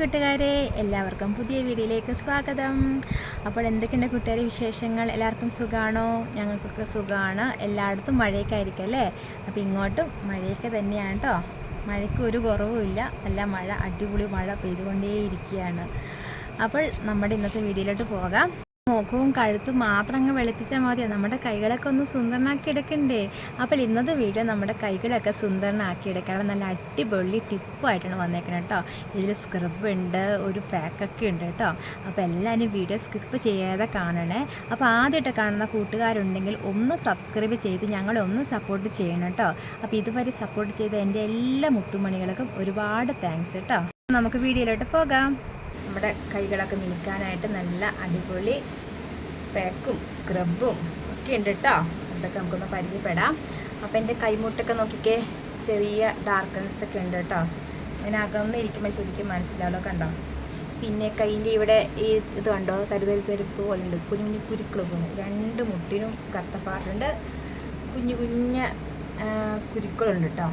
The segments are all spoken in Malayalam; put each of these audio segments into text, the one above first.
കൂട്ടുകാരെ എല്ലാവർക്കും പുതിയ വീഡിയോയിലേക്ക് സ്വാഗതം. അപ്പോൾ എന്തൊക്കെയുണ്ട് കൂട്ടുകാരെ വിശേഷങ്ങൾ? എല്ലാവർക്കും സുഖമാണോ ഞങ്ങൾക്കൊക്കെ സുഖമാണ് എല്ലായിടത്തും മഴയൊക്കെ ആയിരിക്കും അല്ലേ? അപ്പോൾ ഇങ്ങോട്ടും മഴയൊക്കെ തന്നെയാണ് കേട്ടോ മഴയ്ക്ക് ഒരു കുറവുമില്ല നല്ല മഴ അടിപൊളി മഴ പെയ്തുകൊണ്ടേയിരിക്കുകയാണ്. അപ്പോൾ നമ്മുടെ ഇന്നത്തെ വീഡിയോയിലോട്ട് പോകാം. മുഖവും കഴുത്തും മാത്രം അങ്ങ് വെളുപ്പിച്ചാൽ മതിയോ? നമ്മുടെ കൈകളൊക്കെ ഒന്ന് സുന്ദരനാക്കി എടുക്കണ്ടേ? അപ്പോൾ ഇന്നത്തെ വീഡിയോ നമ്മുടെ കൈകളൊക്കെ സുന്ദരനാക്കി എടുക്കാനുള്ള നല്ല അടിപൊളി ടിപ്പായിട്ടാണ് വന്നേക്കുന്നത് കേട്ടോ. ഇതിൽ സ്ക്രബ് ഉണ്ട് ഒരു പാക്കൊക്കെ ഉണ്ട് കേട്ടോ. അപ്പോൾ എല്ലാവരും വീഡിയോ സ്കിപ്പ് ചെയ്യാതെ കാണണേ. അപ്പോൾ ആദ്യമായിട്ട് കാണുന്ന കൂട്ടുകാരുണ്ടെങ്കിൽ ഒന്ന് സബ്സ്ക്രൈബ് ചെയ്ത് ഞങ്ങളെ ഒന്ന് സപ്പോർട്ട് ചെയ്യണം കേട്ടോ. അപ്പോൾ ഇതുവരെ സപ്പോർട്ട് ചെയ്ത എന്റെ എല്ലാ മുത്തുമണികൾക്കും ഒരുപാട് താങ്ക്സ് കേട്ടോ. നമുക്ക് വീഡിയോയിലോട്ട് പോകാം. നമ്മുടെ കൈകളൊക്കെ മിനുക്കാനായിട്ട് നല്ല അടിപൊളി പാക്കും സ്ക്രബും ഒക്കെ ഉണ്ട് കേട്ടോ അതൊക്കെ നമുക്കൊന്ന് പരിചയപ്പെടാം. അപ്പോൾ എന്റെ കൈമുട്ടൊക്കെ നോക്കിക്കേ. ചെറിയ ഡാർക്കൻസ് ഒക്കെ ഉണ്ട് കേട്ടോ ഇങ്ങനെ അകന്ന് ഇരിക്കുമ്പോൾ ശരിക്കും മനസ്സിലാവല്ലോ കണ്ടോ? പിന്നെ കൈന്റെ ഇവിടെ ഈ ഇത് കണ്ടോ? തരുതരി തെരുപ്പ് ഉണ്ട്. കുഞ്ഞു കുഞ്ഞു കുരുക്കൾ പോകുന്നു രണ്ട് മുട്ടിനും കത്തപ്പാടുണ്ട് കുഞ്ഞു കുഞ്ഞ കുരുക്കളുണ്ട് കേട്ടോ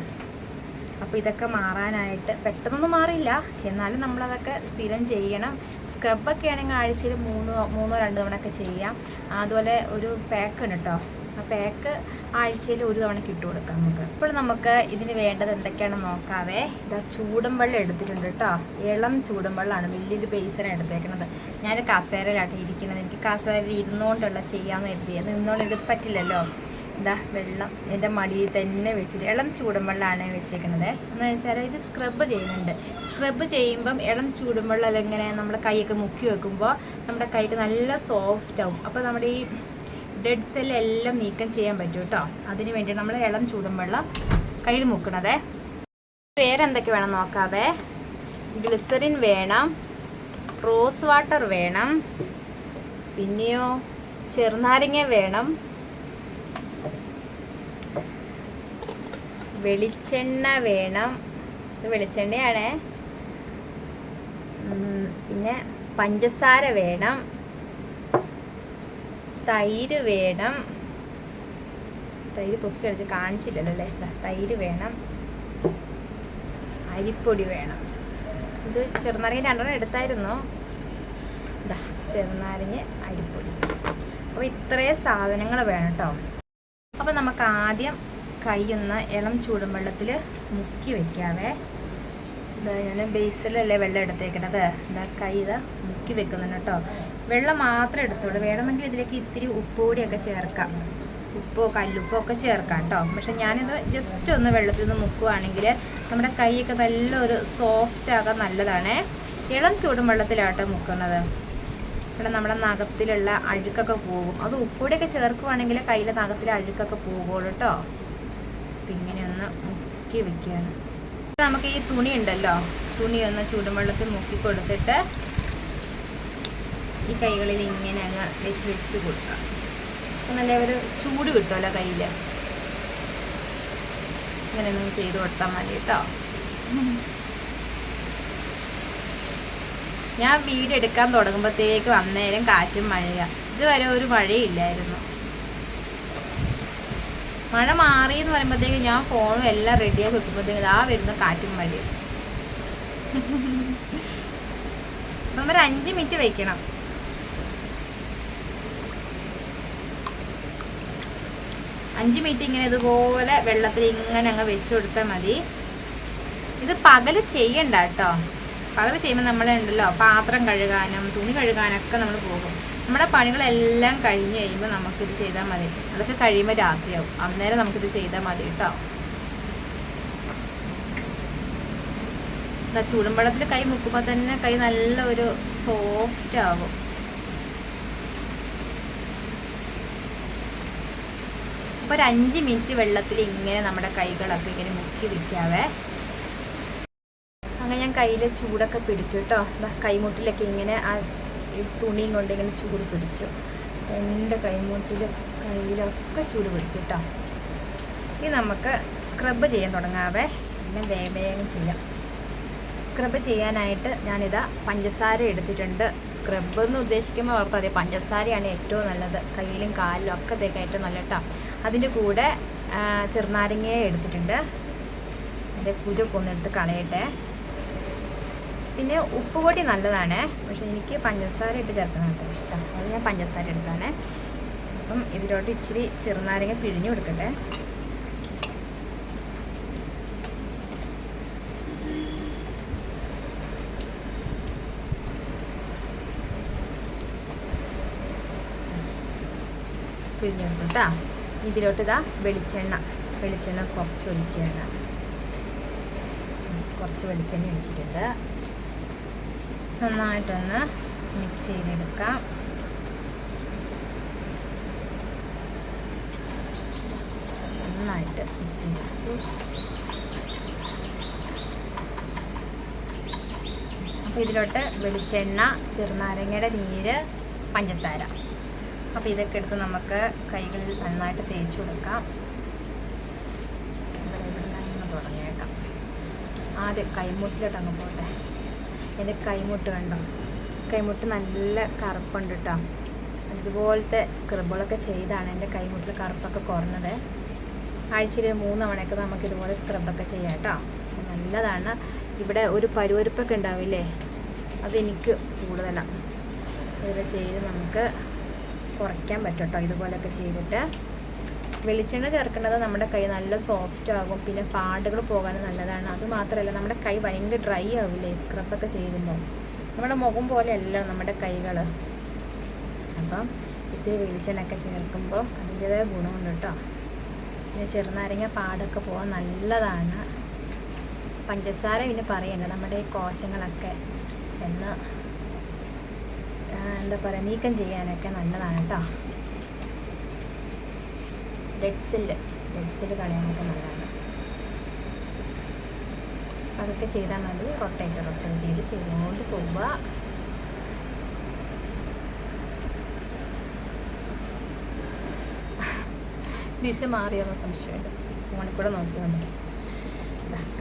അപ്പോൾ ഇതൊക്കെ മാറാനായിട്ട് പെട്ടെന്നൊന്നും മാറില്ല എന്നാലും നമ്മളതൊക്കെ സ്ഥിരം ചെയ്യണം. സ്ക്രബൊക്കെ ആണെങ്കിൽ ആഴ്ചയിൽ മൂന്നോ മൂന്നോ രണ്ട് തവണ ഒക്കെ ചെയ്യാം. അതുപോലെ ഒരു പാക്ക് ഉണ്ട് കേട്ടോ ആ പാക്ക് ആഴ്ചയിൽ ഒരു തവണ ഇട്ട് കൊടുക്കാം നമുക്ക്. ഇപ്പോൾ നമുക്ക് ഇതിന് വേണ്ടത് എന്തൊക്കെയാണെന്ന് നോക്കാവേ. ഇതാ ചൂടും വെള്ളം എടുത്തിട്ടുണ്ട് കേട്ടോ ഇളം ചൂടും വെള്ളമാണ്. വലിയൊരു ബേസനാണ് എടുത്തേക്കുന്നത് ഞാൻ കസേരയിലാട്ട് ഇരിക്കുന്നത് എനിക്ക് കസേരയിൽ ഇരുന്നുകൊണ്ടുള്ള ചെയ്യാമെന്ന് കരുതിയത് നിന്നോണ്ട് ഇത് പറ്റില്ലല്ലോ. ഇതാ വെള്ളം എന്റെ മടിയിൽ തന്നെ വെച്ചിട്ട് ഇളം ചൂടും വെള്ളമാണ് വെച്ചേക്കുന്നത്. എന്ന് വെച്ചാൽ ഇത് സ്ക്രബ് ചെയ്യുന്നുണ്ട്. സ്ക്രബ് ചെയ്യുമ്പം ഇളം ചൂടും വെള്ളം അല്ലെങ്കിൽ നമ്മൾ കൈയൊക്കെ മുക്കി വെക്കുമ്പോൾ നമ്മുടെ കൈക്ക് നല്ല സോഫ്റ്റ് ആവും. അപ്പോൾ നമ്മുടെ ഈ ഡെഡ് സെല്ലെല്ലാം നീക്കം ചെയ്യാൻ പറ്റും കേട്ടോ. അതിന് വേണ്ടി നമ്മൾ ഇളം ചൂടും വെള്ളം കയ്യിൽ മുക്കണതേ. വേറെ എന്തൊക്കെ വേണം നോക്കാവേ? ഗ്ലിസറിൻ വേണം. റോസ് വാട്ടർ വേണം. പിന്നെയോ ചെറുനാരങ്ങ വേണം. വെളിച്ചെണ്ണ വേണം. ഇത് വെളിച്ചെണ്ണയാണ്. പിന്നെ പഞ്ചസാര വേണം. തൈര് വേണം. തൈര് പൊക്കി കളിച്ച് കാണിച്ചില്ലല്ലോ അല്ലേ? തൈര് വേണം. അരിപ്പൊടി വേണം. ഇത് ചെറുനാരങ്ങ രണ്ടെണ്ണം എടുത്തായിരുന്നു. ഇതാ ചെറുനാരങ്ങ അരിപ്പൊടി. അപ്പോൾ ഇത്രയും സാധനങ്ങൾ വേണം കേട്ടോ അപ്പോൾ നമുക്ക് ആദ്യം കൈ ഒന്ന് ഇളം ചൂടും വെള്ളത്തിൽ മുക്കി വെക്കാവേ. ഇതാ ഞാൻ ബേസിലല്ലേ വെള്ളം എടുത്തേക്കണത്. ഇതാ കൈ ഇതാ മുക്കി വെക്കുന്നുണ്ട് കേട്ടോ. വെള്ളം മാത്രം എടുത്തോളൂ വേണമെങ്കിൽ ഇതിലേക്ക് ഇത്തിരി ഉപ്പുപൊടിയൊക്കെ ചേർക്കാം. ഉപ്പോ കല്ലുപ്പോ ഒക്കെ ചേർക്കാം കേട്ടോ. പക്ഷെ ഞാനിത് ജസ്റ്റ് ഒന്ന് വെള്ളത്തിൽ നിന്ന് മുക്കുവാണെങ്കിൽ നമ്മുടെ കൈയൊക്കെ നല്ലൊരു സോഫ്റ്റ് ആകാൻ നല്ലതാണേ. ഇളം ചൂടും വെള്ളത്തിലാട്ടോ മുക്കുന്നത്. ഇവിടെ നമ്മുടെ നഖത്തിലുള്ള അഴുക്കൊക്കെ പോകും. അത് ഉപ്പുപൊടിയൊക്കെ ചേർക്കുവാണെങ്കിൽ കയ്യിലെ നഖത്തിലെ അഴുക്കൊക്കെ പോകുള്ളൂ കേട്ടോ. അപ്പം ഇങ്ങനെ ഒന്ന് മുക്കി വെക്കുകയാണ് നമുക്ക് ഈ തുണി ഉണ്ടല്ലോ തുണി ഒന്ന് ചൂടുവെള്ളത്തിൽ മുക്കി കൊടുത്തിട്ട് ഈ കൈകളിൽ ഇങ്ങനെ അങ്ങ് വെച്ച് വെച്ച് കൊടുക്കാം. നല്ല ഒരു ചൂട് കിട്ടുമല്ലോ കയ്യിൽ ഇങ്ങനെ ഒന്ന് ചെയ്ത് കൊടുത്താൽ മതി കേട്ടോ. ഞാൻ വീട് എടുക്കാൻ തുടങ്ങുമ്പോഴത്തേക്ക് അന്നേരം കാറ്റും മഴയാണ് ഇതുവരെ ഒരു മഴയില്ലായിരുന്നു. മഴ മാറി എന്ന് പറയുമ്പോഴത്തേക്ക് ഞാൻ ഫോണും എല്ലാം റെഡിയാക്കി വെക്കുമ്പോഴത്തേക്ക് ആ വരുന്ന കാറ്റും മഴയും. അപ്പം ഒരു അഞ്ച് മിനിറ്റ് വെക്കണം. അഞ്ച് മിനിറ്റ് ഇങ്ങനെ ഇതുപോലെ വെള്ളത്തിൽ ഇങ്ങനെ അങ്ങ് വെച്ച് കൊടുത്താൽ മതി. ഇത് പകൽ ചെയ്യണ്ട കേട്ടോ. പകൽ ചെയ്യുമ്പോൾ നമ്മളുണ്ടല്ലോ പാത്രം കഴുകാനും തുണി കഴുകാനൊക്കെ നമ്മൾ പോകും. നമ്മുടെ പണികളെല്ലാം കഴിഞ്ഞ് കഴിയുമ്പോൾ നമുക്കിത് ചെയ്താൽ മതി. അതൊക്കെ കഴിയുമ്പോൾ രാത്രിയാവും. അന്നേരം നമുക്കിത് ചെയ്താൽ മതി കേട്ടോ. ദാ ചൂടുമ്പഴത്തിൽ കൈ മുക്കുമ്പോൾ തന്നെ കൈ നല്ല ഒരു സോഫ്റ്റ് ആവും. അപ്പോൾ ഒരു അഞ്ച് മിനിറ്റ് വെള്ളത്തിൽ ഇങ്ങനെ നമ്മുടെ കൈകളൊക്കെ ഇങ്ങനെ മുക്കി വെക്കാവേ. അങ്ങനെ ഞാൻ കയ്യിൽ ചൂടൊക്കെ പിടിച്ചു കേട്ടോ. കൈമുട്ടിലൊക്കെ ഇങ്ങനെ ഈ തുണിയും കൊണ്ട് ഇങ്ങനെ ചൂട് പിടിച്ചു. എന്റെ കൈമുട്ടിലും കയ്യിലൊക്കെ ചൂട് പിടിച്ചു കേട്ടോ ഇനി നമുക്ക് സ്ക്രബ് ചെയ്യാൻ തുടങ്ങാവേ. എല്ലാം വേഗം വേഗം ചെയ്യാം. സ്ക്രബ് ചെയ്യാനായിട്ട് ഞാനിതാ പഞ്ചസാര എടുത്തിട്ടുണ്ട്. സ്ക്രബ് എന്ന് ഉദ്ദേശിക്കുമ്പോൾ ഓർത്താൽ മതി പഞ്ചസാരയാണ് ഏറ്റവും നല്ലത്. കയ്യിലും കാലിലും ഒക്കെ തേക്കാൻ ഏറ്റവും നല്ല കേട്ടോ അതിന്റെ കൂടെ ചെറുനാരങ്ങയെ എടുത്തിട്ടുണ്ട്. അതിന്റെ കുരുക്കൊന്നെടുത്ത് കളയട്ടെ. പിന്നെ ഉപ്പുപൊടി നല്ലതാണ്. പക്ഷെ എനിക്ക് പഞ്ചസാര ഇട്ട് ചേർക്കുന്നത് അത്ര ഇഷ്ടം. അത് ഞാൻ പഞ്ചസാര എടുത്താണ്. അപ്പം ഇതിലോട്ട് ഇച്ചിരി ചെറുനാരങ്ങ പിഴിഞ്ഞു കൊടുക്കട്ടെ. പിഴിഞ്ഞെടുത്തു കേട്ടോ ഇതിലോട്ട് ഇതാ വെളിച്ചെണ്ണ. വെളിച്ചെണ്ണ കുറച്ച് ഒഴിക്കുകയാണ്. കുറച്ച് വെളിച്ചെണ്ണ ഒഴിച്ചിട്ടുണ്ട്. നന്നായിട്ടൊന്ന് മിക്സ് ചെയ്തെടുക്കാം. നന്നായിട്ട് മിക്സ് ചെയ്തെടുത്തു. അപ്പോൾ ഇതിലോട്ട് വെളിച്ചെണ്ണ ചെറുനാരങ്ങയുടെ നീര് പഞ്ചസാര. അപ്പോൾ ഇതൊക്കെ എടുത്ത് നമുക്ക് കൈകളിൽ നന്നായിട്ട് തേച്ച് കൊടുക്കാം. തുടങ്ങിയേക്കാം. ആദ്യം കൈമുട്ടിലോട്ട് അങ്ങ് പോട്ടെ. എന്റെ കൈമുട്ട് കണ്ടോ? കൈമുട്ട് നല്ല കറുപ്പുണ്ട് കേട്ടോ ഇതുപോലത്തെ സ്ക്രബുകളൊക്കെ ചെയ്താണ് എന്റെ കൈമുട്ടിൽ കറുപ്പൊക്കെ കുറഞ്ഞത്. ആഴ്ചയിൽ മൂന്ന് തവണയൊക്കെ നമുക്ക് ഇതുപോലെ സ്ക്രബൊക്കെ ചെയ്യാം കേട്ടോ നല്ലതാണ്. ഇവിടെ ഒരു പരുവരുപ്പൊക്കെ ഉണ്ടാവില്ലേ? അതെനിക്ക് കൂടുതലാണ് ഇതൊക്കെ ചെയ്ത് നമുക്ക് കുറയ്ക്കാൻ പറ്റും കേട്ടോ ഇതുപോലെയൊക്കെ ചെയ്തിട്ട്. വെളിച്ചെണ്ണ ചേർക്കേണ്ടത് നമ്മുടെ കൈ നല്ല സോഫ്റ്റ് ആകും. പിന്നെ പാടുകൾ പോകാനും നല്ലതാണ്. അത് മാത്രമല്ല നമ്മുടെ കൈ ഭയങ്കര ഡ്രൈ ആവില്ലേ? സ്ക്രബൊക്കെ ചെയ്യുമ്പോൾ. നമ്മുടെ മുഖം പോലെയല്ല നമ്മുടെ കൈകൾ. അപ്പം ഇത് വെളിച്ചെണ്ണയൊക്കെ ചേർക്കുമ്പോൾ അതിന്റേതായ ഗുണമുണ്ട് കേട്ടോ. പിന്നെ ചെറുനാരങ്ങ പാടൊക്കെ പോകാൻ നല്ലതാണ്. പഞ്ചസാര പിന്നെ പറയണ്ട നമ്മുടെ ഈ കോശങ്ങളൊക്കെ എന്ന് എന്താ പറയുക നീക്കം ചെയ്യാനൊക്കെ നല്ലതാണ് കേട്ടോ. ഡെഡ് സെല്ല് ഡെഡ് സെല്ല് കളയാനൊക്കെ നല്ലതാണ്. അതൊക്കെ ചെയ്താൽ മതി. റൊട്ടേറ്റ് റൊട്ടേറ്റ് ചെയ്ത് ചെയ്തുകൊണ്ട് പോവുക. ദിശ മാറിയെന്ന സംശയമുണ്ട് ഫോണിൽ നോക്കി നമുക്ക്.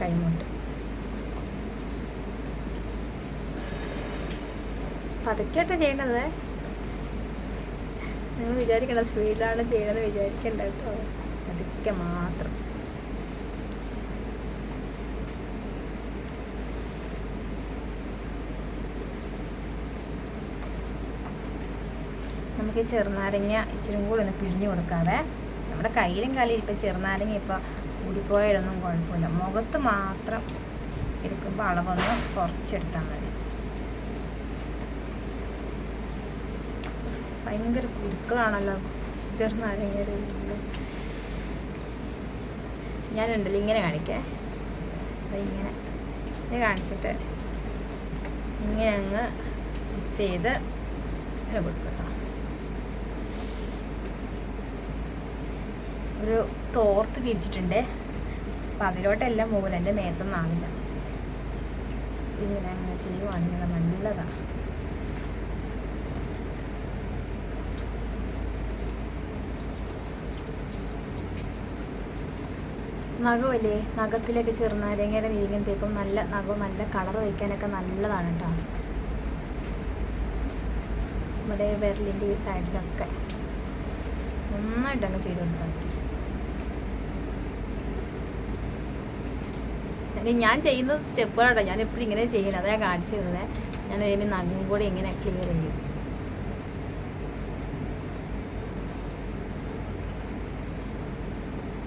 കൈമുട്ട്. പതുക്കെയായിട്ട് ചെയ്യണത്. നിങ്ങൾ വിചാരിക്കണ്ട സ്പീഡിലാണ് ചെയ്യണമെന്ന് വിചാരിക്കണ്ട കേട്ടോ. അതൊക്കെ മാത്രം. നമുക്ക് ചെറുനാരങ്ങ ഇച്ചിരി കൂടി ഒന്ന് പിഴിഞ്ഞു കൊടുക്കാതെ നമ്മുടെ കയ്യിലും കാലിലും ഇപ്പം ചെറുനാരങ്ങ ഇപ്പോൾ കൂടിപ്പോയാലൊന്നും കുഴപ്പമില്ല. മുഖത്ത് മാത്രം എടുക്കുമ്പോൾ അളവൊന്ന് കുറച്ചെടുത്താൽ മതി. ഭയങ്കര കുരുക്കളാണല്ലോ. ചെറുനാരങ്ങയുടെ ഉള്ളിൽ ഞാനുണ്ടല്ലോ ഇങ്ങനെ കാണിക്കേ. ഇങ്ങനെ. ഇത് കാണിച്ചിട്ട് ഇങ്ങനെ അങ്ങ് മിക്സ് ചെയ്ത് ഇങ്ങനെ കൊടുക്കുക ഒരു തോർത്ത് വിരിച്ചിട്ടുണ്ട്. അപ്പം അതിലോട്ടെല്ലാം മൂലന്റെ എന്റെ മേത്തൊന്നും ആവില്ല. ഇങ്ങനെ അങ്ങനെ ചെയ്യുവാണെങ്കിൽ നല്ലതാണ് നഖമല്ലേ? നഖത്തിലൊക്കെ ചെറുനാരങ്ങയുടെ തേക്കും. നല്ല നഖം നല്ല കളർ വയ്ക്കാനൊക്കെ നല്ലതാണ് കേട്ടോ നമ്മുടെ വിരലിന്റെ ഈ സൈഡിലൊക്കെ നന്നായിട്ട് അങ്ങ് ചെയ്ത് കൊടുത്താൽ മതി. ഞാൻ ചെയ്യുന്ന സ്റ്റെപ്പുകളാട്ടോ ഞാൻ എപ്പോഴും ഇങ്ങനെ ചെയ്യണം. അതാണ് ഞാൻ കാണിച്ചു തരുന്നത് ഞാൻ ഇതിന് നഖം കൂടെ ഇങ്ങനെ ക്ലിയർ ചെയ്യും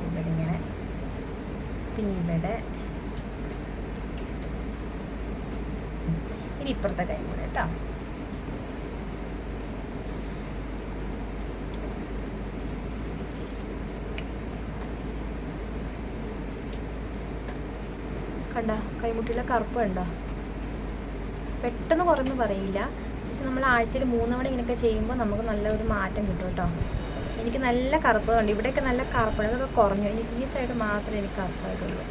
ഇവിടെ ഇങ്ങനെ പിന്നെ ഇവിടെ ഇനി ഇപ്പുറത്തെ കൈ കൂടെ കേട്ടോ. കണ്ട കൈമുട്ടിയിലെ കറുപ്പ് കണ്ടോ. പെട്ടെന്ന് കുറഞ്ഞു പറയില്ല. പക്ഷെ നമ്മൾ ആഴ്ചയിൽ മൂന്നവണ ഇങ്ങനെയൊക്കെ ചെയ്യുമ്പോൾ നമുക്ക് നല്ലൊരു മാറ്റം കിട്ടും കേട്ടോ. എനിക്ക് നല്ല കറുപ്പ് കണ്ടു ഇവിടെയൊക്കെ നല്ല കറുപ്പാണ് ഇതൊക്കെ കുറഞ്ഞു. എനിക്ക് ഈ സൈഡ് മാത്രമേ എനിക്ക് കറുപ്പായിട്ടുള്ളൂ.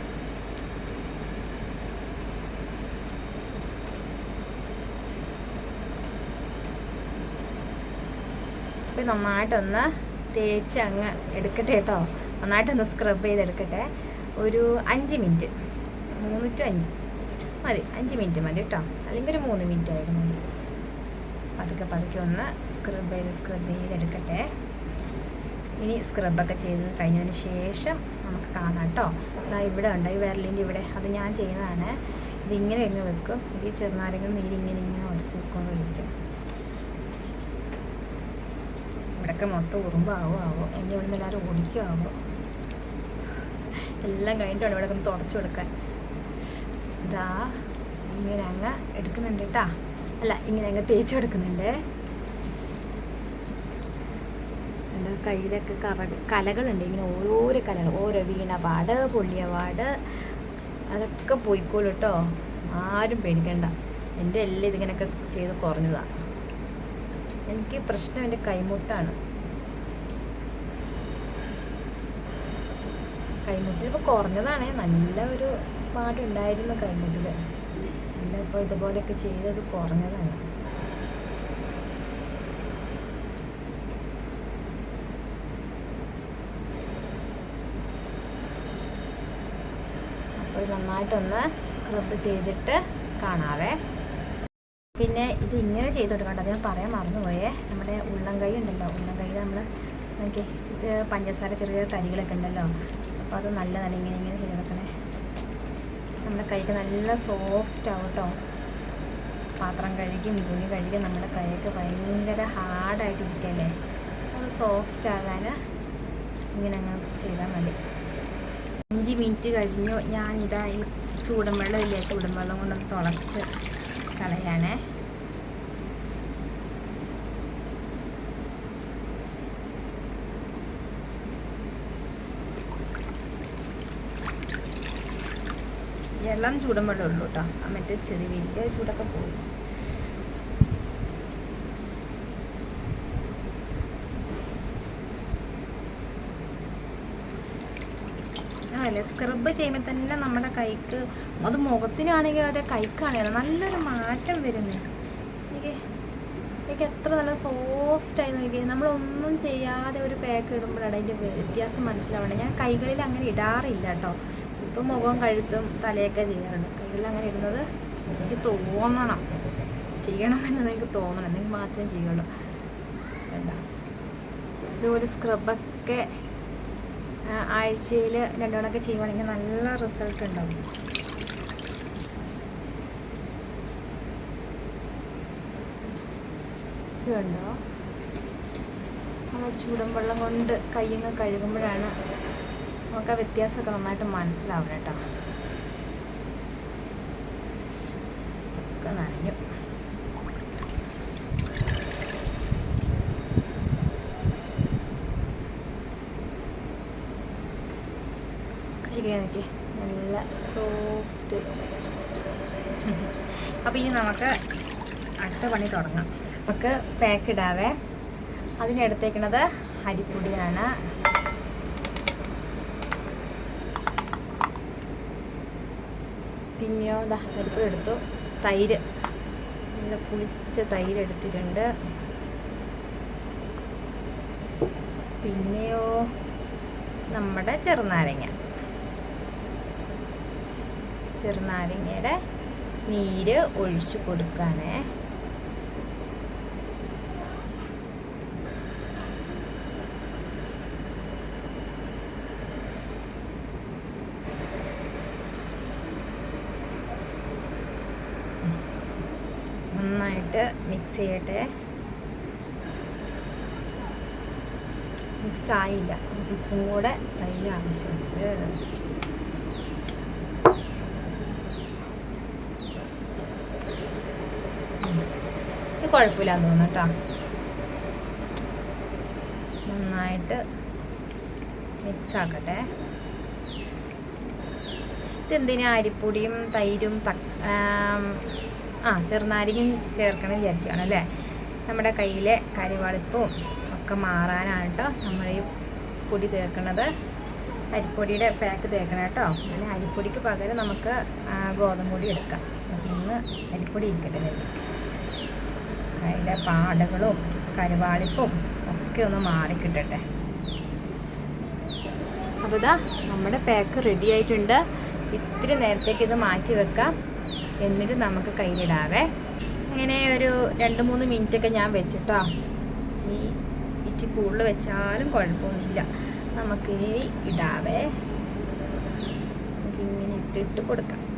അപ്പം നന്നായിട്ടൊന്ന് തേച്ച് അങ്ങ് എടുക്കട്ടെ കേട്ടോ. നന്നായിട്ടൊന്ന് സ്ക്രബ് ചെയ്തെടുക്കട്ടെ. ഒരു അഞ്ച് മിനിറ്റ്. മൂന്ന് ടു അഞ്ച്. മതി. അഞ്ച് മിനിറ്റ് മതി കേട്ടോ. അല്ലെങ്കിൽ ഒരു മൂന്ന് മിനിറ്റ് ആയിരുന്നു മതി. പതുക്കെ പതുക്കെ ഒന്ന് സ്ക്രബ് ചെയ്ത് സ്ക്രബ് ചെയ്തെടുക്കട്ടെ. ഇനി സ്ക്രബൊക്കെ ചെയ്ത് കഴിഞ്ഞതിന് ശേഷം നമുക്ക് കാണാം കേട്ടോ അതാ ഇവിടെ ഉണ്ട് ഈ വിരലിന്റെ ഇവിടെ. അത് ഞാൻ ചെയ്യുന്നതാണ്. ഇതിങ്ങനെ ഇങ്ങനെ വെക്കും. ഈ ചെറുനാരങ്ങ നീര് ഇങ്ങനെ ഇങ്ങനെ ഉരസിക്കൊണ്ട് വിളിക്കും ഇവിടെയൊക്കെ മൊത്തം ഉറുമ്പാവോ ആവോ എന്നെ നിന്ന് എല്ലാവരും ഓടിക്കും ആവോ. എല്ലാം കഴിഞ്ഞിട്ടാണ് ഇവിടെ ഒന്ന് തുടച്ചു കൊടുക്കാൻ. ഇതാ ഇങ്ങനെ അങ്ങ് എടുക്കുന്നുണ്ട് കേട്ടാ അല്ല ഇങ്ങനെ അങ്ങ് തേച്ച് കൊടുക്കുന്നുണ്ട്. എന്റെ കയ്യിലൊക്കെ കറ കലകളുണ്ട്. ഇങ്ങനെ ഓരോരോ കലകൾ. ഓരോ വീണപാട് പൊള്ളിയപാട് അതൊക്കെ പോയിക്കോളൂ കേട്ടോ ആരും പേടിക്കണ്ട. എന്റെ എല്ലാം ഇതിങ്ങനെയൊക്കെ ചെയ്ത് കുറഞ്ഞതാണ് എനിക്ക് പ്രശ്നം എന്റെ കൈമുട്ടാണ്. കൈമുട്ടിൽ ഇപ്പോൾ കുറഞ്ഞതാണ്. നല്ല ഒരു പാടുണ്ടായിരുന്നു കൈമുട്ടിൽ എല്ലാം ഇപ്പോൾ ഇതുപോലെയൊക്കെ ചെയ്തത് കുറഞ്ഞതാണ്. അപ്പോൾ നന്നായിട്ടൊന്ന് സ്ക്രബ് ചെയ്തിട്ട് കാണാവേ. പിന്നെ ഇത് ഇങ്ങനെ ചെയ്ത് കൊടുക്കണ്ട അത് ഞാൻ പറയാൻ മറന്നുപോയേ. നമ്മുടെ ഉള്ളം കൈ ഉണ്ടല്ലോ. ഉള്ളം കൈ നമ്മൾ നമുക്ക് പഞ്ചസാര ചെറിയ ചെറിയ തരികളൊക്കെ ഉണ്ടല്ലോ. അപ്പോൾ അത് നല്ല ഇങ്ങനെ ഇങ്ങനെ ചെയ്ത് കൊടുക്കണേ. നമ്മുടെ കൈക്ക് നല്ല സോഫ്റ്റ് ആവട്ടോ പാത്രം കഴുകിയും തുണി കഴുകിയും നമ്മുടെ കൈക്ക് ഭയങ്കര ഹാർഡായിട്ടിരിക്കല്ലേ അത് സോഫ്റ്റ് ആകാൻ ഇങ്ങനെ അങ്ങ് ചെയ്താൽ മതി. അഞ്ച് മിനിറ്റ് കഴിഞ്ഞു. ഞാനിതാ ഈ ചൂടും വെള്ളം ഇല്ലേ ചൂടും വെള്ളം കൊണ്ടൊന്ന് തുളച്ച് കളയാണേ വെള്ളം ഉള്ളൂ കേട്ടോ. മറ്റേ ചെറിയ വലിയ ചൂടൊക്കെ പോയി അല്ലേ സ്ക്രബ് ചെയ്യുമ്പോൾ തന്നെ നമ്മുടെ കൈക്ക് അത് മുഖത്തിനാണെങ്കിൽ അതെ കൈക്കാണെങ്കിലും നല്ലൊരു മാറ്റം വരുന്നത് എനിക്ക് എത്ര നല്ല സോഫ്റ്റായി നോക്കി നമ്മളൊന്നും ചെയ്യാതെ ഒരു പാക്ക് ഇടുമ്പോഴാണ് അതിന്റെ വ്യത്യാസം മനസ്സിലാവണം ഞാൻ കൈകളിൽ അങ്ങനെ ഇടാറില്ല കേട്ടോ. ഇപ്പം മുഖം കഴുത്തും തലയൊക്കെ ചെയ്യാറുണ്ട്. കൈകളിൽ അങ്ങനെ ഇടുന്നത് എനിക്ക് തോന്നണം. ചെയ്യണമെന്ന് എനിക്ക് തോന്നണം. എന്നെങ്കിൽ മാത്രമേ ചെയ്യുള്ളൂ ഇതുപോലെ സ്ക്രബൊക്കെ ആഴ്ചയിൽ രണ്ടു തവണയൊക്കെ ചെയ്യുവാണെങ്കിൽ നല്ല റിസൾട്ട് ഉണ്ടാവും. ഇതുണ്ടോ ആ ചൂടൻ വെള്ളം കൊണ്ട് കയ്യങ്ങ് കഴുകുമ്പോഴാണ് നമുക്ക് ആ വ്യത്യാസമൊക്കെ നന്നായിട്ട് മനസ്സിലാവണം കേട്ടോ. ഒക്കെ നനഞ്ഞു. നോക്കി നല്ല സോഫ്റ്റ് അപ്പോൾ ഇനി നമുക്ക് അടുത്ത പണി തുടങ്ങാം. നമുക്ക് പാക്ക് ഇടാവേ. അതിനെടുത്തേക്കണത് അരിപ്പൊടിയാണ്. പിന്നെയോ ദാ അരിപ്പൊടി എടുത്തു. തൈര്. നല്ല പുളിച്ച തൈര് എടുത്തിട്ടുണ്ട്. പിന്നെയോ നമ്മുടെ ചെറുനാരങ്ങ. ചെറുനാരങ്ങയുടെ നീര് ഒഴിച്ചു കൊടുക്കുകയാണേ നന്നായിട്ട് മിക്സ് ചെയ്യട്ടെ. മിക്സ് ആയില്ല ഇച്ചിരി കൂടെ തൈ ആവശ്യമുണ്ട്. കുഴപ്പമില്ലാന്ന് തോന്നുന്നു കേട്ടോ. നന്നായിട്ട് മിക്സ് ആക്കട്ടെ. ഇതെന്തിനാ അരിപ്പൊടിയും തൈരും തക് ആ ചെറുനാരിയും ചേർക്കണം വിചാരിച്ചാണ് അല്ലേ? നമ്മുടെ കയ്യിലെ കരിവളുപ്പും ഒക്കെ മാറാനാണ് നമ്മൾ ഈ പൊടി തേക്കണത്. അരിപ്പൊടിയുടെ പാക്ക് തേക്കണം കേട്ടോ. അങ്ങനെ അരിപ്പൊടിക്ക് പകരം നമുക്ക് ഗോതമ്പൊടി ഗോതമ്പ് പൊടി എടുക്കാം. പക്ഷേ ഇന്ന് അരിപ്പൊടി ഇരിക്കട്ടെ. അതിന്റെ പാടുകളും കരുവാളിപ്പും ഒക്കെ ഒന്ന് മാറിക്കിട്ടട്ടെ അപ്പോൾ ഇതാ നമ്മുടെ പാക്ക് റെഡി ആയിട്ടുണ്ട്. ഇത്തിരി നേരത്തേക്ക് ഇത് മാറ്റി വെക്കാം. എന്നിട്ട് നമുക്ക് കയ്യിലിടാവേ. ഇങ്ങനെ ഒരു രണ്ട് മൂന്ന് മിനിറ്റ് ഒക്കെ ഞാൻ വെച്ചിട്ടോ. ഈ ഇച്ചി കൂടുതൽ വെച്ചാലും കുഴപ്പമൊന്നുമില്ല. നമുക്കിനി ഇടാവേ. നമുക്കിങ്ങനെ ഇട്ടിട്ട് കൊടുക്കാം.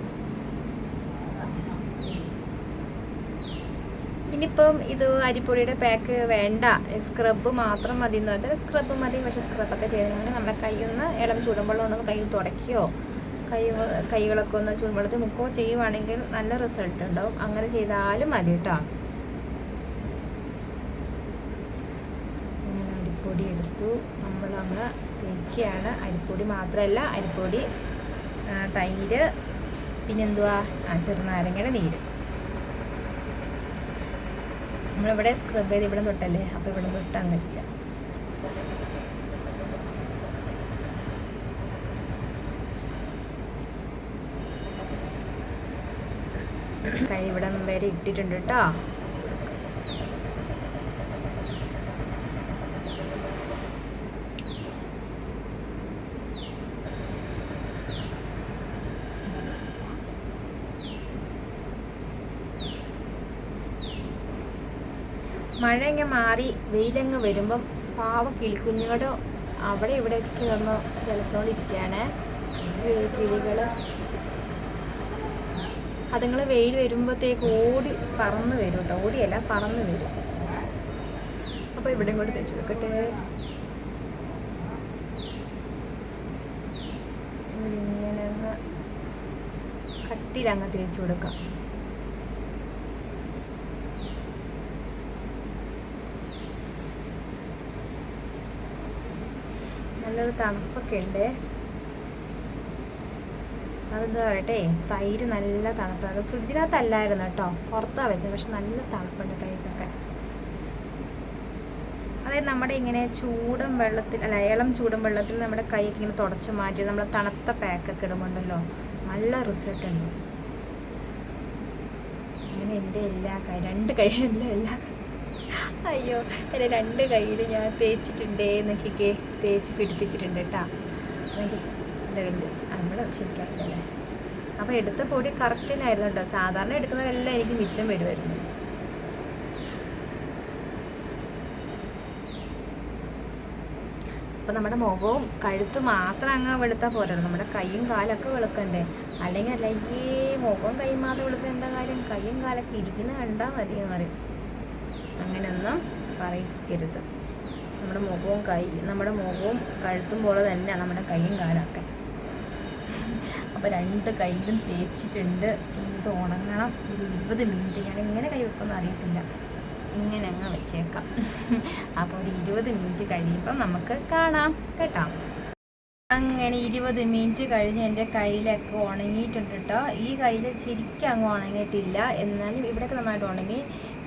ഇനിയിപ്പം ഇത് അരിപ്പൊടിയുടെ പാക്ക് വേണ്ട. സ്ക്രബ്ബ് മാത്രം മതി എന്ന് വെച്ചാൽ സ്ക്രബ് മതി. പക്ഷെ സ്ക്രബൊക്കെ ചെയ്തിട്ടുണ്ടെങ്കിൽ നമ്മുടെ കയ്യിൽ നിന്ന് ഇളം ചൂടുവെള്ളം ഉണ്ടെന്ന് കയ്യിൽ തുടയ്ക്കുകയോ കൈ കൈകളൊക്കെ ഒന്ന് ചൂടുവെള്ളത്തിൽ മുക്കോ ചെയ്യുവാണെങ്കിൽ നല്ല റിസൾട്ട് ഉണ്ടാവും. അങ്ങനെ ചെയ്താലും മതി കേട്ടോ. ഞാൻ അരിപ്പൊടി എടുത്തു. നമ്മൾ നമ്മൾ തേക്കുകയാണ്. അരിപ്പൊടി മാത്രമല്ല അരിപ്പൊടി തൈര് പിന്നെന്തുവാ ചെറുനാരങ്ങയുടെ നീര്. നമ്മളിവിടെ സ്ക്രബ് ചെയ്ത് ഇവിടെ തൊട്ടല്ലേ അപ്പോൾ ഇവിടെ തൊട്ട് അങ്ങ് ചെയ്യാം. കൈ ഇവിടെ വരെ ഇട്ടിട്ടുണ്ട് കേട്ടോ. മഴ ഇങ്ങനെ മാറി വെയിലങ്ങ് വരുമ്പം പാവ കിളിക്കുഞ്ഞുങ്ങളുടെ അവിടെ ഇവിടെയൊക്കെ ഒന്ന് ചിലച്ചോണ്ടിരിക്കുകയാണ്. കിളികൾ അതുങ്ങൾ വെയിൽ വരുമ്പോഴത്തേക്ക് ഓടി പറന്ന് വരും കേട്ടോ. ഓടിയല്ല പറന്ന് വരും. അപ്പോൾ ഇവിടെ ഇങ്ങോട്ട് തെച്ചു വെക്കട്ടെ. ഇങ്ങനെ കട്ടിയിലങ്ങ് തിരിച്ചു കൊടുക്കാം. നല്ലൊരു തണുപ്പൊക്കെ ഉണ്ട്. അതെന്താ പറയട്ടെ? തൈര് നല്ല തണുപ്പാണ് ഫ്രിഡ്ജിനകത്തല്ലായിരുന്നു കേട്ടോ. പുറത്താണ് വെച്ചത്. പക്ഷെ നല്ല തണുപ്പുണ്ട് തൈക്കൊക്കെ അതായത് നമ്മുടെ ഇങ്ങനെ ചൂടും വെള്ളത്തിൽ അല്ല ഏളം ചൂടും വെള്ളത്തിൽ നമ്മുടെ കൈയൊക്കെ ഇങ്ങനെ തുടച്ച് മാറ്റി നമ്മൾ തണുത്ത പാക്കൊക്കെ ഇടുമ്പോണ്ടല്ലോ നല്ല റിസൾട്ട് ഉണ്ട്. അങ്ങനെ എന്റെ എല്ലാ കൈ രണ്ട് കൈ എന്റെ എല്ലാ കൈ അയ്യോ എന്റെ രണ്ട് കയ്യിൽ ഞാൻ തേച്ചിട്ടുണ്ടേ എന്നൊക്കെ തേച്ച് പിടിപ്പിച്ചിട്ടുണ്ട് കേട്ടോ. എന്റെ വെല്ലുവിച്ച് നമ്മൾ ശരിക്കാറില്ലല്ലേ അപ്പോൾ എടുത്ത പൊടി കറക്റ്റിനായിരുന്നു കേട്ടോ. സാധാരണ എടുക്കുന്നതെല്ലാം എനിക്ക് മിച്ചം വരുമായിരുന്നു. അപ്പോൾ നമ്മുടെ മുഖവും കഴുത്ത് മാത്രം അങ്ങ് വെളുത്താൽ പോരല്ലോ. നമ്മുടെ കൈയും കാലൊക്കെ വെളുക്കണ്ടേ. അല്ലെങ്കിൽ അല്ലെങ്കിൽ മുഖവും കൈയും മാത്രം വെളുക്കുന്ന എന്താ കാര്യം? കൈയും കാലൊക്കെ ഇരിക്കുന്ന കണ്ടാൽ മതി എന്ന് പറയും. അങ്ങനെയൊന്നും പറയിക്കരുത് നമ്മുടെ മുഖവും കൈ നമ്മുടെ മുഖവും കഴുത്തും പോലെ തന്നെ നമ്മുടെ കൈയും കാലൊക്കെ. അപ്പോൾ രണ്ട് കൈയിലും തേച്ചിട്ടുണ്ട്. ഇത് ഉണങ്ങണം. ഒരു ഇരുപത് മിനിറ്റ്. ഞാൻ എങ്ങനെ കൈ വെക്കുമെന്ന് അറിയത്തില്ല. ഇങ്ങനെ അങ്ങ് വെച്ചേക്കാം. അപ്പോൾ ഒരു ഇരുപത് മിനിറ്റ് കഴിയുമ്പം നമുക്ക് കാണാം കേട്ടോ. അങ്ങനെ ഇരുപത് മിനിറ്റ് കഴിഞ്ഞ് എന്റെ കയ്യിലൊക്കെ ഉണങ്ങിയിട്ടുണ്ട് കേട്ടോ. ഈ കയ്യിൽ ശരിക്കും അങ്ങ് ഉണങ്ങിയിട്ടില്ല. എന്നാലും ഇവിടെയൊക്കെ നന്നായിട്ട് ഉണങ്ങി.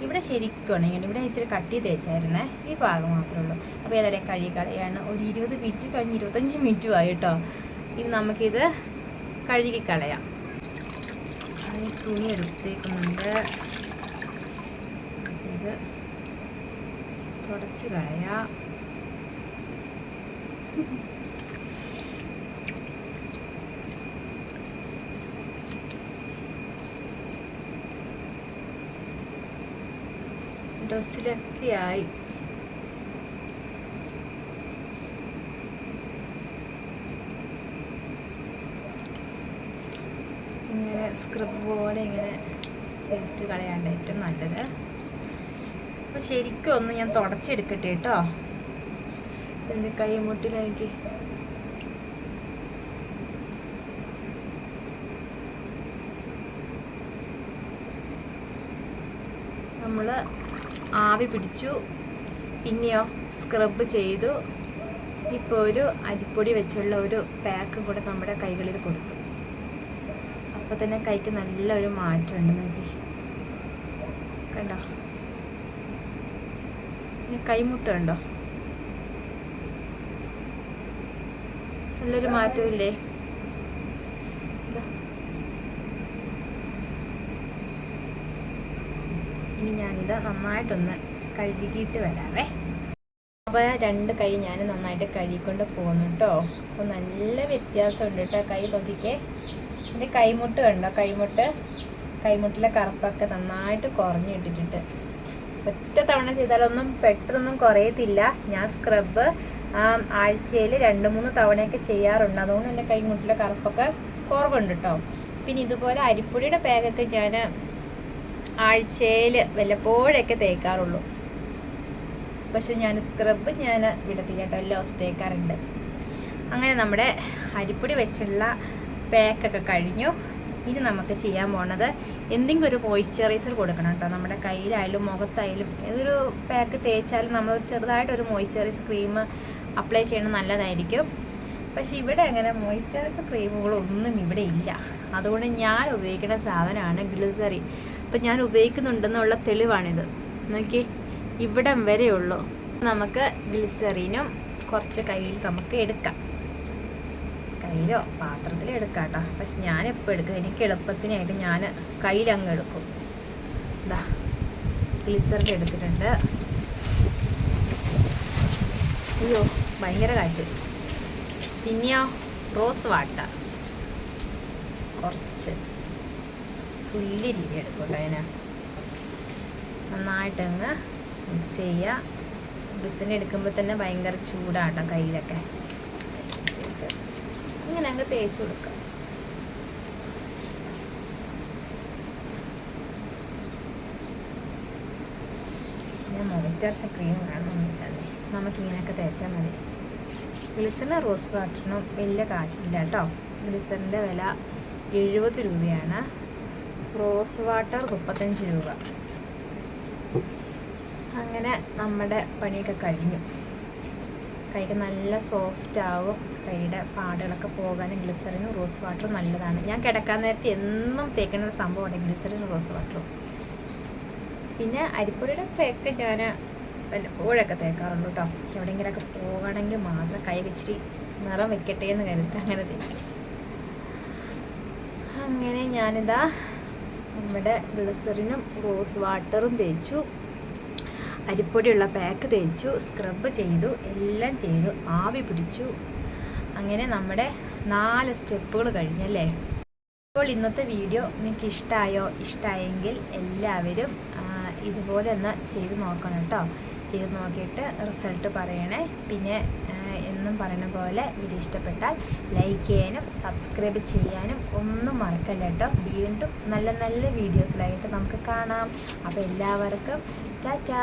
ഇവിടെ ശരിക്കും ഉണങ്ങിയിട്ടുണ്ട് ഇവിടെ ഇച്ചിരി കട്ടി തേച്ചായിരുന്നേ. ഈ ഭാഗം മാത്രമേ ഉള്ളൂ. അപ്പോൾ ഏതായാലും കഴുകി കളയാണ് ഒരു ഇരുപത് മിനിറ്റ് കഴിഞ്ഞ് ഇരുപത്തഞ്ച് മിനിറ്റും ആയി കേട്ടോ. ഇനി നമുക്കിത് കഴുകി കളയാം. തുണി എടുത്തേക്കുന്നുണ്ട്. ഇത് തുടച്ച് കളയാം. ഡ്രസ്സിലൊക്കെ ആയി ഇങ്ങനെ സ്ക്രബ് പോലെ ഇങ്ങനെ ചെയ്തിട്ട് കളയാണ്ട് ഏറ്റവും നല്ലത്. അപ്പോൾ ശരിക്കും ഒന്ന് ഞാൻ തുടച്ചെടുക്കട്ടെ കേട്ടോ. എന്റെ കൈമുട്ടിലേക്ക് നമ്മൾ ആവി പിടിച്ചു. പിന്നെയോ സ്ക്രബ് ചെയ്തു. ഇപ്പോൾ ഒരു അരിപ്പൊടി വെച്ചുള്ള ഒരു പാക്ക് കൂടെ നമ്മുടെ കൈകളിൽ കൊടുത്തു. അപ്പോൾ തന്നെ കൈക്ക് നല്ലൊരു മാറ്റമുണ്ട് നോക്കി. കണ്ടോ? ഇനി കൈമുട്ട കണ്ടോ നല്ലൊരു മാറ്റമില്ലേ ഇതാ. ഇനി ഞാനിത് നന്നായിട്ടൊന്ന് കഴുകിയിട്ട് വരാവേ. അപ്പോൾ രണ്ട് കൈ ഞാൻ നന്നായിട്ട് കഴുകിക്കൊണ്ട് പോകുന്നു കേട്ടോ അപ്പോൾ നല്ല വ്യത്യാസമുണ്ട് കേട്ടോ കൈ നോക്കിക്കേ എന്റെ കൈമുട്ട് കണ്ടോ? കൈമുട്ട് കൈമുട്ടിലെ കറുപ്പൊക്കെ നന്നായിട്ട് കുറഞ്ഞു ഇട്ടിട്ടുണ്ട് ഒറ്റ തവണ ചെയ്താലൊന്നും പെട്ടെന്നൊന്നും കുറയത്തില്ല. ഞാൻ സ്ക്രബ് ആഴ്ചയിൽ രണ്ട് മൂന്ന് തവണയൊക്കെ ചെയ്യാറുണ്ട്. അതുകൊണ്ട് എന്റെ കൈമുട്ടിലെ കറുപ്പൊക്കെ കുറവുണ്ട് കേട്ടോ പിന്നെ ഇതുപോലെ അരിപ്പൊടിയുടെ പാക്കൊക്കെ ഞാൻ ആഴ്ചയിൽ വല്ലപ്പോഴൊക്കെ തേക്കാറുള്ളൂ. പക്ഷെ ഞാൻ സ്ക്രബ് ഞാൻ വിടത്തില്ല കേട്ടോ. എല്ലാ ദിവസവും തേക്കാറുണ്ട്. അങ്ങനെ നമ്മുടെ അരിപ്പൊടി വെച്ചുള്ള പാക്കൊക്കെ കഴിഞ്ഞു. ഇനി നമുക്ക് ചെയ്യാൻ പോണത് എന്തെങ്കിലും ഒരു മോയ്സ്ചറൈസർ കൊടുക്കണം കേട്ടോ. നമ്മുടെ കയ്യിലായാലും മുഖത്തായാലും ഏതൊരു പാക്ക് തേച്ചാലും നമ്മൾ ചെറുതായിട്ടൊരു മോയ്സ്ചറൈസർ ക്രീം അപ്ലൈ ചെയ്യണം നല്ലതായിരിക്കും. പക്ഷേ ഇവിടെ അങ്ങനെ മോയ്സ്ചറൈസർ ക്രീമുകളൊന്നും ഇവിടെ ഇല്ല. അതുകൊണ്ട് ഞാൻ ഉപയോഗിക്കുന്ന സാധനമാണ് ഗ്ലിസറി അപ്പം ഞാൻ ഉപയോഗിക്കുന്നുണ്ടെന്നുള്ള തെളിവാണിത്. നോക്കി ഇവിടം വരെയുള്ളൂ നമുക്ക് ഗ്ലിസറിനും കുറച്ച് കയ്യിൽ നമുക്ക് എടുക്കാം. കയ്യിലോ? പാത്രത്തിലോ എടുക്കാം കേട്ടോ പക്ഷെ ഞാൻ എപ്പോൾ എടുക്കും. എനിക്ക് എളുപ്പത്തിനായിട്ട് ഞാൻ കയ്യിലങ്ങ് എടുക്കും. ഇതാ ഗ്ലിസറിന്റെ എടുത്തിട്ടുണ്ട്. അയ്യോ ഭയങ്കര കാറ്റ്. പിന്നെയോ റോസ് വാട്ടർ. കുറച്ച് തുല്യ രീതി എടുക്കട്ടെ കേട്ടോ അതിന്. നന്നായിട്ടങ്ങ് മിക്സ് ചെയ്യുക. ബിസിന് എടുക്കുമ്പോൾ തന്നെ ഭയങ്കര ചൂടാട്ടോ കയ്യിലൊക്കെ. ഇങ്ങനെ അങ്ങ് തേച്ച് കൊടുക്കുക. മോയ്സ്ചറിച്ച ക്രീം വേണമെന്നില്ല നമുക്കിങ്ങനെയൊക്കെ തേച്ചാൽ മതി. ഗ്ലിസറിന് റോസ് വാട്ടറിനും വലിയ കാശില്ല കേട്ടോ. ഗ്ലിസറിന്റെ വില എഴുപത് രൂപയാണ്. റോസ് വാട്ടർ മുപ്പത്തഞ്ച് രൂപ. അങ്ങനെ നമ്മുടെ പണിയൊക്കെ കഴിഞ്ഞു. കൈക്ക് നല്ല സോഫ്റ്റ് ആവും. കൈയുടെ പാടുകളൊക്കെ പോകാനും ഗ്ലിസറിനും റോസ് വാട്ടറും നല്ലതാണ്. ഞാൻ കിടക്കാൻ നേരത്തെ എന്നും തേക്കുന്ന ഒരു സംഭവമാണ് ഗ്ലിസറിനും റോസ് വാട്ടറും പിന്നെ അരിപ്പൊടിയുടെ തേക്ക് ഞാൻ വല്ലപ്പോഴൊക്കെ തേക്കാറുണ്ട് കേട്ടോ. എവിടെയെങ്കിലുമൊക്കെ പോകണമെങ്കിൽ മാത്രം കൈ വെച്ചിരി നിറം വെക്കട്ടെ എന്ന് കരുതിട്ട് അങ്ങനെ തേക്കും. അങ്ങനെ ഞാനിതാ നമ്മുടെ ഗ്ലിസറിനും റോസ് വാട്ടറും തേച്ചു. അരിപ്പൊടിയുള്ള പാക്ക് തേച്ചു. സ്ക്രബ് ചെയ്തു. എല്ലാം ചെയ്തു. ആവി പിടിച്ചു. അങ്ങനെ നമ്മുടെ നാല് സ്റ്റെപ്പുകൾ കഴിഞ്ഞല്ലേ ഇപ്പോൾ ഇന്നത്തെ വീഡിയോ നിങ്ങൾക്ക് ഇഷ്ടമായോ ഇഷ്ടമായെങ്കിൽ എല്ലാവരും ഇതുപോലെ ഒന്ന് ചെയ്ത് നോക്കണം കേട്ടോ. ചെയ്ത് നോക്കിയിട്ട് റിസൾട്ട് പറയണേ. പിന്നെ എന്നും പറയുന്ന പോലെ വീഡിയോ ഇഷ്ടപ്പെട്ടാൽ ലൈക്ക് ചെയ്യാനും സബ്സ്ക്രൈബ് ചെയ്യാനും ഒന്നും മറക്കല്ല കേട്ടോ വീണ്ടും നല്ല നല്ല വീഡിയോസിലായിട്ട് നമുക്ക് കാണാം. അപ്പോൾ എല്ലാവർക്കും ടാറ്റാ.